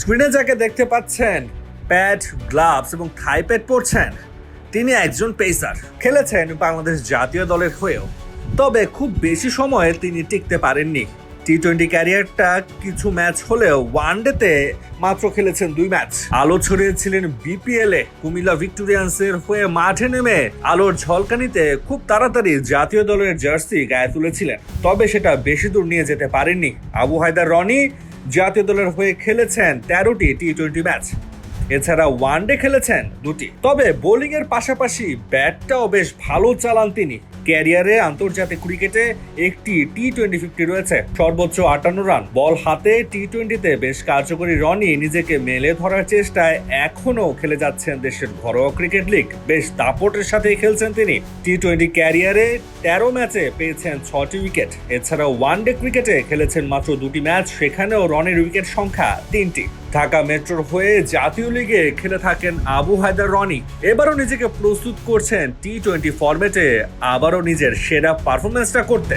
স্ক্রিনে যাকে দেখতে পাচ্ছেন, প্যাড, গ্লাভস এবং থাই প্যাড পরছেন, তিনি একজন পেসার। খেলেছেন বাংলাদেশ জাতীয় দলের হয়েও, তবে খুব বেশি সময়ে তিনি টিকতে পারেননি। টি টোয়েন্টি ক্যারিয়ারটা কিছু ম্যাচ হলেও ওয়ানডেতে মাত্র খেলেছেন দুই ম্যাচ। আলো ছড়িয়েছিলেন বিপিএল এ। কুমিল্লা ভিক্টোরিয়ান্সের হয়ে মাঠে নেমে আলোর ঝলকানিতে খুব তাড়াতাড়ি জাতীয় দলের জার্সি গায়ে তুলেছিলেন। তবে সেটা বেশি দূর নিয়ে যেতে পারেননি। আবু হায়দার রনি জাতীয় দলের হয়ে খেলেছেন তেরোটি টি টোয়েন্টি ম্যাচ। এছাড়া ওয়ানডে খেলেছেন দুটি। তবে বোলিংয়ের পাশাপাশি ব্যাটটাও বেশ ভালো চালান তিনি। ক্যারিয়ারে আন্তর্জাতিক ক্রিকেটে একটি টি টোয়েন্টি ফিফটি রয়েছে। সর্বোচ্চ আটান্ন রান। বল হাতে টি টোয়েন্টিতে বেশ কার্যকরী রনি নিজেকে মেলে ধরার চেষ্টায় এখনও খেলে যাচ্ছেন দেশের ঘরোয়া ক্রিকেট লিগ। বেশ দাপটের সাথেই খেলছেন তিনি। টি টোয়েন্টি ক্যারিয়ারে তেরো ম্যাচে পেয়েছেন ছটি উইকেট। এছাড়াও ওয়ানডে ক্রিকেটে খেলেছেন মাত্র দুটি ম্যাচ। সেখানেও রনের উইকেট সংখ্যা তিনটি। ঢাকা মেট্রোর হয়ে জাতীয় লিগে খেলে থাকেন আবু হায়দার রনি। এবারও নিজেকে প্রস্তুত করছেন টি টোয়েন্টি ফরম্যাটে আবারও নিজের সেরা পারফরমেন্সটা করতে।